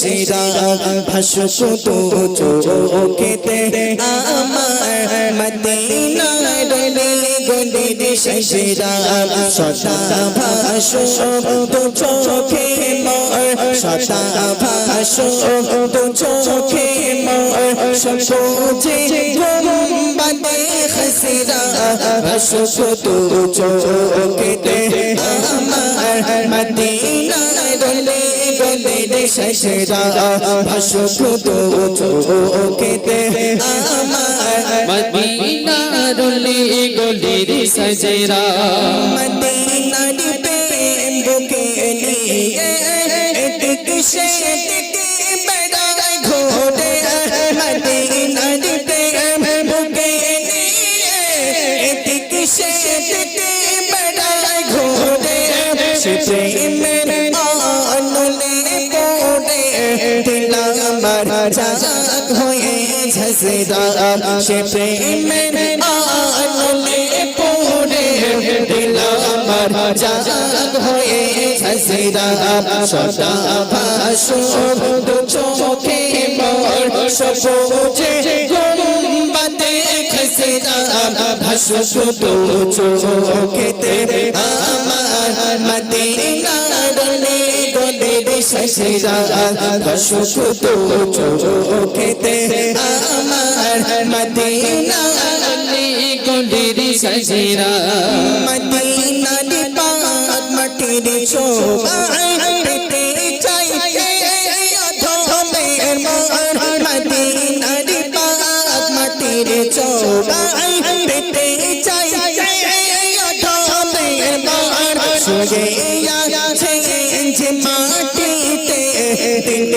রে শশিরা ভাসো শুধু চোখেতে আমার মদিনা রে শশিরা সদা ভাসো তো চোখে সদা ভাসো তো চোখে সবুজে গুম্বাদে খসিরা ভাসো শুধু চোখেতে আমার মদিনা রলে গলে রে শশিরা ভাসো শুধু চোখেতে আমার মদিনা রলে গলির সজরা মদিনার প্রেম বুকে নিয়ে এদিক সেদিক বেড়ায় ঘোরে মদিনার বুকে নিয়ে এদিক সেদিক বেড়ায় সে প্রেমের হয়ে সে প্রেমের আনলে পড়ে দিল আমার জাগ হয়ে ঝসরা সদা ভাসো চোখে মোর সবুজে গুম্বাদে খসরা ভাসো শুধু আমার মদিনা শুধু চোখেতে আমার মদিনা গলির সজরা মদিনার পাক মাটির পেতে চাই অধমের মন। মদিনার পাক মাটির পেতে চাই অধমের মন। সুরে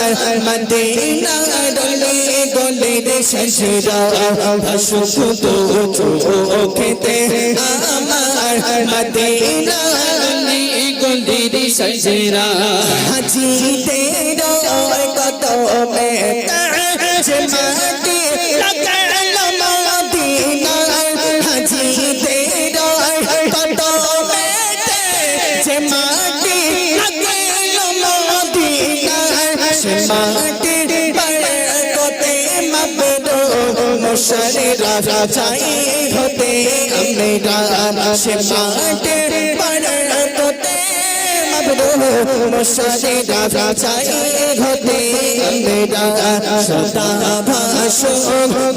মদিনা রলে গলে রে শশিরা শুধু চোখেতে আমার মদিনা রলে গলির সজরা হাজি তেরো কত মে যে মাটি লাগালো মুশরিরা চাই হতে আমরা সে মাটির বরকতে মশারে চাই ঘটে আমরা সদা ভাসো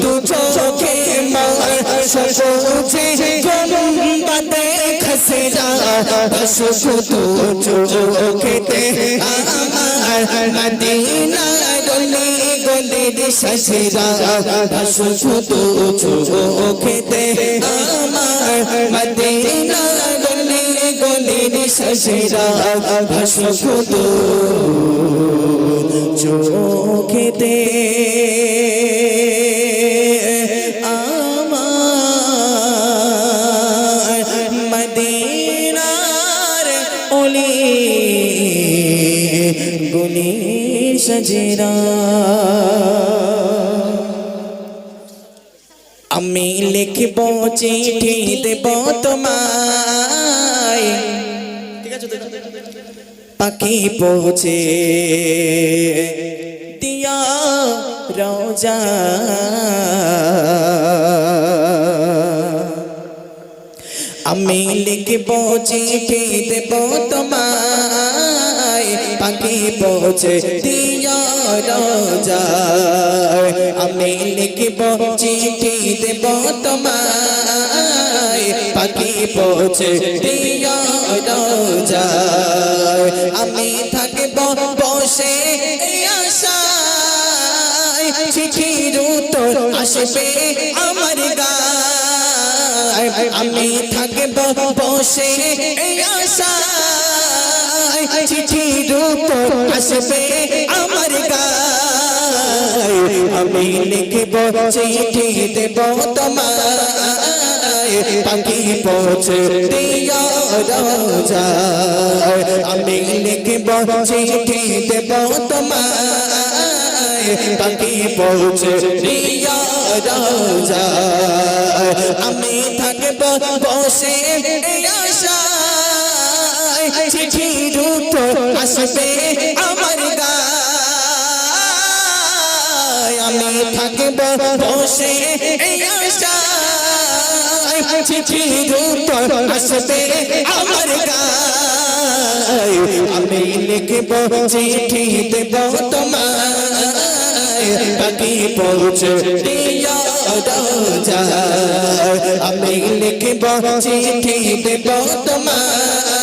দু চোখে মার সবুজে গুম্বাদে খসরা ভাসো শুধু চোখেতে আমার মদিনা গলে গলে রে শশিরা শুধু চোখেতে আমার মদিনা গলে গলে রে শশিরা ভাসো শুধু চোখেতে আমার মদিনার ওলি গুলি সজরা। আমি লিখব চিঠি পৌঁছে। দিয়া রোজা আমি লিখব চিঠি দেব পাখি পৌঁছে রোজায় আমি লিখব চিঠি দেব তোমায়। পাখি পৌঁছে রোজায় আমি থাকব বসে আশায়। চিঠির আসবে আমার গায়। আমি থাকব বসে এই চিঠির উত্তর আসবে আমার গায়। আমি লিখব, চিঠি দেব তোমায়। পাখি পৌঁছে দিও রোজায় আমি লিখব, চিঠি দেব তোমায়। পাখি পৌঁছে দিও রোজায় আমি থাকব বসে আসবে আমার গায়। আমি থাকব বসে এই আশায়। চিঠির উত্তর আসবে আমার গায়। আমি লিখব চিঠি দেব তোমায়। পাখি পৌঁছে রোজায় আমি লিখব চিঠি দেব তোমায়।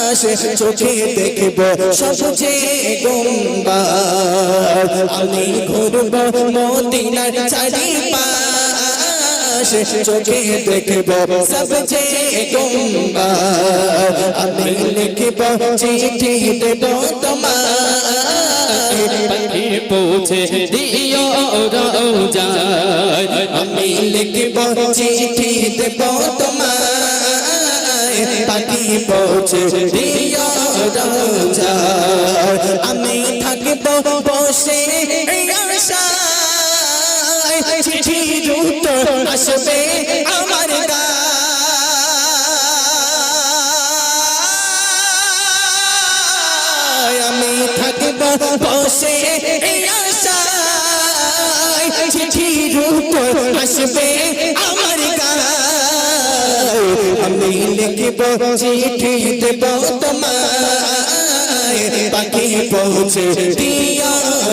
চারিপাশ চোখে দেখব সবচে গুম্বাদ আমি ঘুরব মদিনার চারিপাশ, চোখে দেখব সবচে গুম্বাদ আমি লিখব চিঠি দেব তোমায়। পাখি পৌঁছে দিও রোজা আমি লিখব চিঠি দেব তোমায়। পাখি পৌঁছে রোজা আমি থাকব বসে চিঠির উত্তর আসবে আমার আমি থাকব বসে চিঠির উপর আসবে আমি লিখব চিঠি দেব তোমায় পাখি পৌঁছে দিও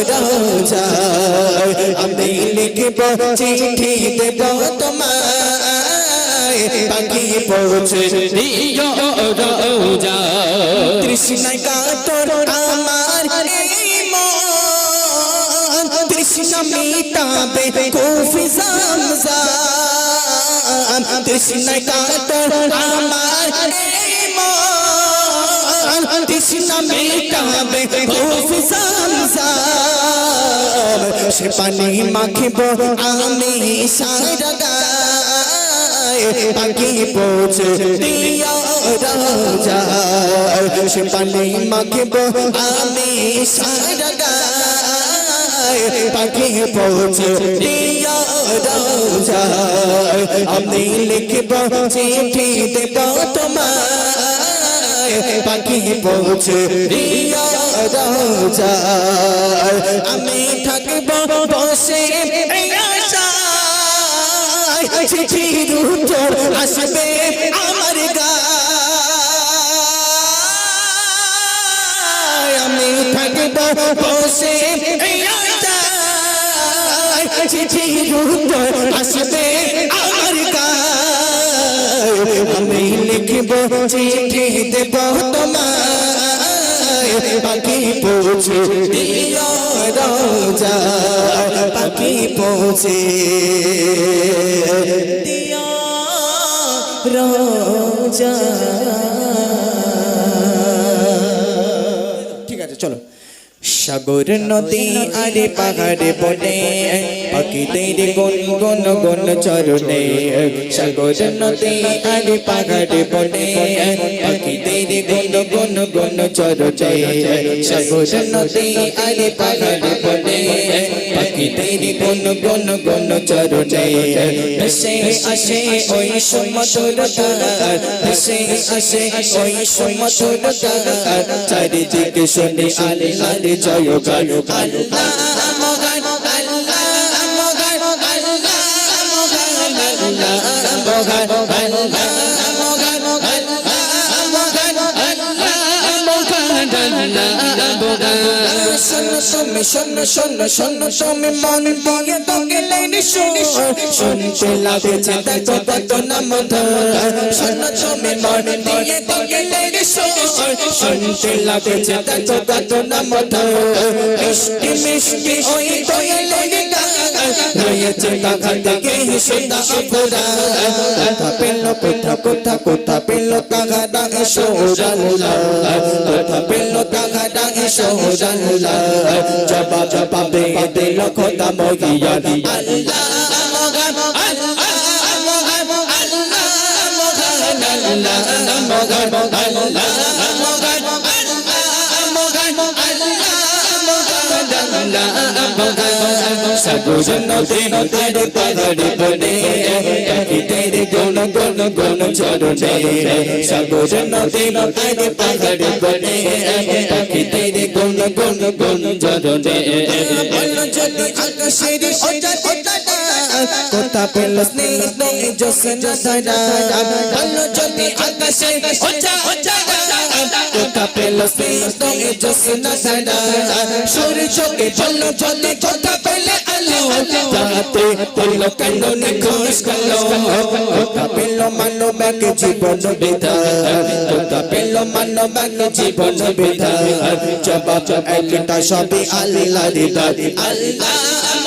রোজায় আমি লিখব চিঠি দেব তোমায় পাখি পৌঁছে দিও রোজা তৃষ্ণায় কাতর আমার এই মন তৃষ্ণা মিটাবে কফি জামজাম তৃষ্ণায় কাতর আমার এই মন তৃষ্ণা মিটাবে সে পানি মাখিব, আমি সারা পাখি পৌঁছে দিও রাজায় সে পানি মাখিব, আমি সারা পাখি পৌঁছে দিও রাজায় আমি লিখব চিঠি দেব তোমায় পাখি পৌঁছে রাজায় আমি থাকব বসে চিঠির উত্তর আসবে আমার গায় আমি থাকব বসে আশায় চিঠির উত্তর আসবে আমার আমি লিখব চিঠি দেব তোমায়। পৌঁছে দিও রোজা। পাখি পৌঁছে দিও ঠিক আছে, চলো। সাগর নদী আরে পাহাড়ে বনে, পাখিদের গুন গুন গুন চরণে। সাগর নদী আরে পাহাড়ে বনে, পাখিদের গুন গুন গুন চরণে। সাগর নদী আরে পাহাড়ে বনে পাখিদের গুন গুন গুন চরণে ভেসে আসে ওই সুমধুর গান মগান শোনো শোনো শোনো শোনো, তুমি মন দিয়ে দোগেলে নিশোর শুনতে লাগছে দেখো কত না মধুর। শোনো, তুমি মন দিয়ে দোগেলে নিশোর শুনতে লাগছে দেখো কত না মধুর। মিষ্টি মিষ্টি, ওই দোয়েলে গান রয়েছে কাকা থেকে অপরা কোথা পেল, কোথা কোথা কোথা পেল কাকা ডাকে সোরাল্লা কোথা পেল কাকা ডাকে সোরাল্লা জবা জবা বে দিল খোদা মগিয়া আল্লাহ আল্লাহ আল্লাহ আল্লাহ সাগর নদী নদীর পাহাড়ে বনে পাখিদের গুণ গুণ গুণ চরণে সাগর নদী নদীর পাহাড়ে বনে পাখিদের গুণ গুণ গুণ কোথা পেল স্নেহ? জোসন সারা বলো যদি আকাশের ওচা ওচা কোথা পেল স্নেহ? জোসন সারা সূর্যকে বলো যদি কোথা পেলে আলো। তাতে পেল কেন নিখোঁজ কালো কোথা পেল মানব এক জীবন বিধান কোথা পেল মানব এক জীবন বিধান জবাব একটা সবই আল্লাহ দিদার আল্লাহ।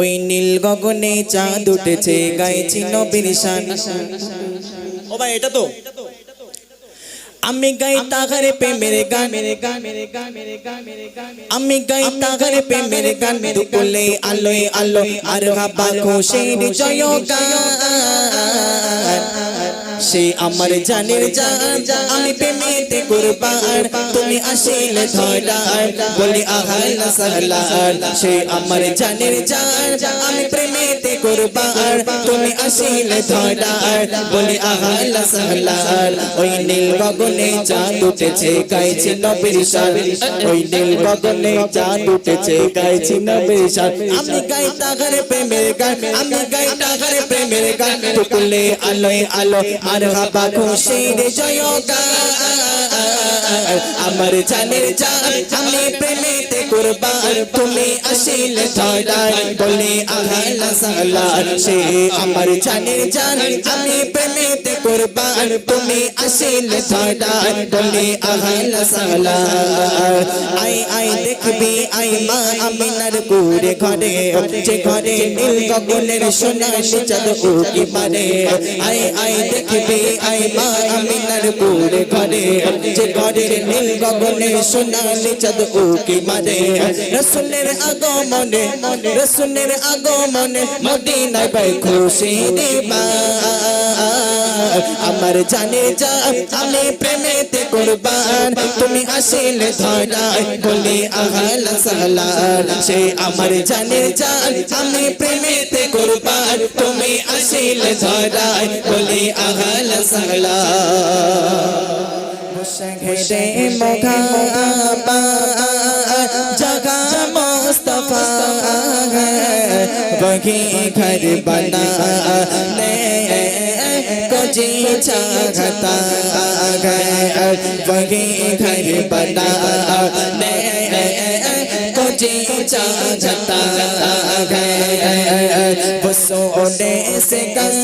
ওই নীল গগনে চাঁদ উঠেছে, গাইছি নবীর শান। ও ভাই, এটা তো? আমি গাই তাহারে পে মেরে গান। মেরে গান মেরে গান মেরে গান মেরে গান আমি গাই তাহারে পে মেরে গান দুপুলে আলোয় আলো, আর হাবা খুশির জয় গান সে আমার জানের জান আমি প্রেমেতে কুরবান। তুমি আসিলে ধরার বলি আহাল সাহলার সে আমার জানের জান আমি প্রেমেতে কুরবান। তুমি আসিলে ধরার বলি আহাল সাহলার ওই নীল গগনে চাঁদ উঠেছে গাইছে নবীর শান। ওই নীল গগনে চাঁদ উঠেছে গাইছে নবীর শান। আমি গাই তাহারে প্রেমের গান আমি গাই তাহারে প্রেমের গান টুকুলে আলোয় আলো আর হাবা খুশির জয় গান আমার জানের জান, আমি প্রেমেতে কুরবান। তুমি আসিলে ধরার বলে আহাল সালার। সে আমার জানের জান, আমি প্রেমেতে কুরবান। তুমি আসিলে ধরার বলে আহাল সালার। আই আই দেখবি আই মা আমিনার কুড়ে ঘরে। যে ঘরে নীল গগনের সোনার চাঁদ উকি মারে। আই আই দেখবি আই মা আমিনার কুড়ে ঘরে। যে ঘরে নীল গগনের সোনার চাঁদ উকি মারে রসুলের আগমনে রসুলের আগমনে মদিনায় বাই খুশি দিবা। আমার জানে যা, আমি প্রেমেতে কুরবান। তুমি আসিলে ধরাই বলি আহাল সালার সে আমার জানে জান আমি প্রেমেতে কুরবান। তুমি আসিলে ধরাই বলি আহাল সালার ঘেরে মোঘাবা জগা মুস্তফা वही घर बनाने को जी चाहता है वही घर बनाने को जी चाहता है वो सोने से कर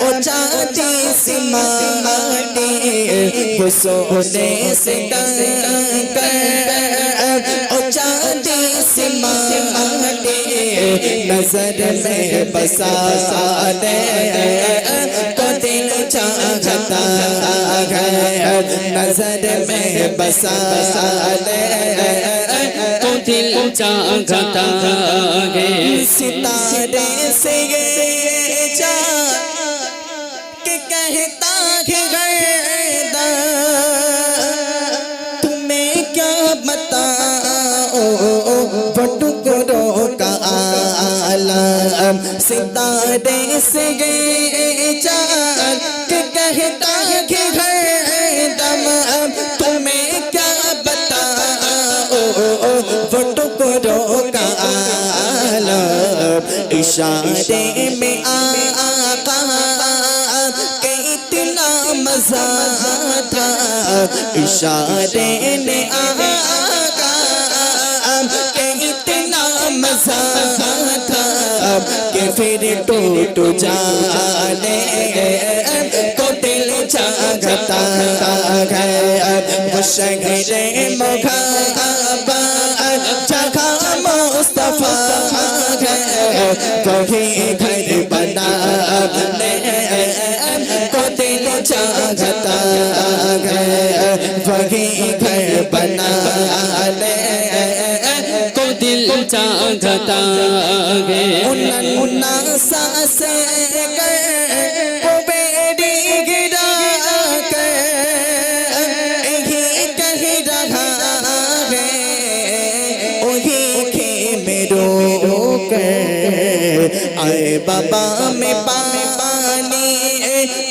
ओ चाहती सी माटी वो सोने से कर नजर में बसा दे को दिल चाहता है नजर में बसा दे तो दिल चाहता सितारे से ये जा के कहता है गर्दम तुम्हें क्या बताओ बटुकरों का आलम इशारे में आका के इतना मजा था इशारे में आका के इतना मजा था कि फिर टूट जाने को दिल चाहता है वो शहर मुखाबा जगह मुस्तफा है वही घर बना को दिल चाहता है वही घर बना چاہتا ہے اننا ساس گئے بیڑی گرا کر ہی کہہ رہا ہے۔ انہی کے میرو کر اے بابا میں پانی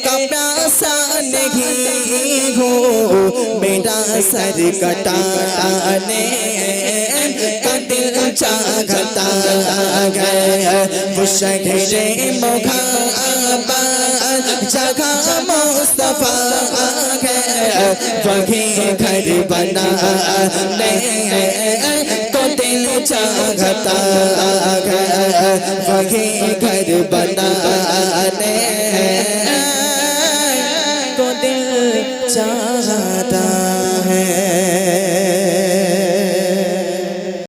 کپڑا سا نہیں ہو۔ میرا سر کٹانے جاگتا گیا مشکل مغا جگہ مصطفیٰ گیا وہی گھر بنا تو دل جاگتا گیا وہی گھر بنا، تو دل چاہتا ہے۔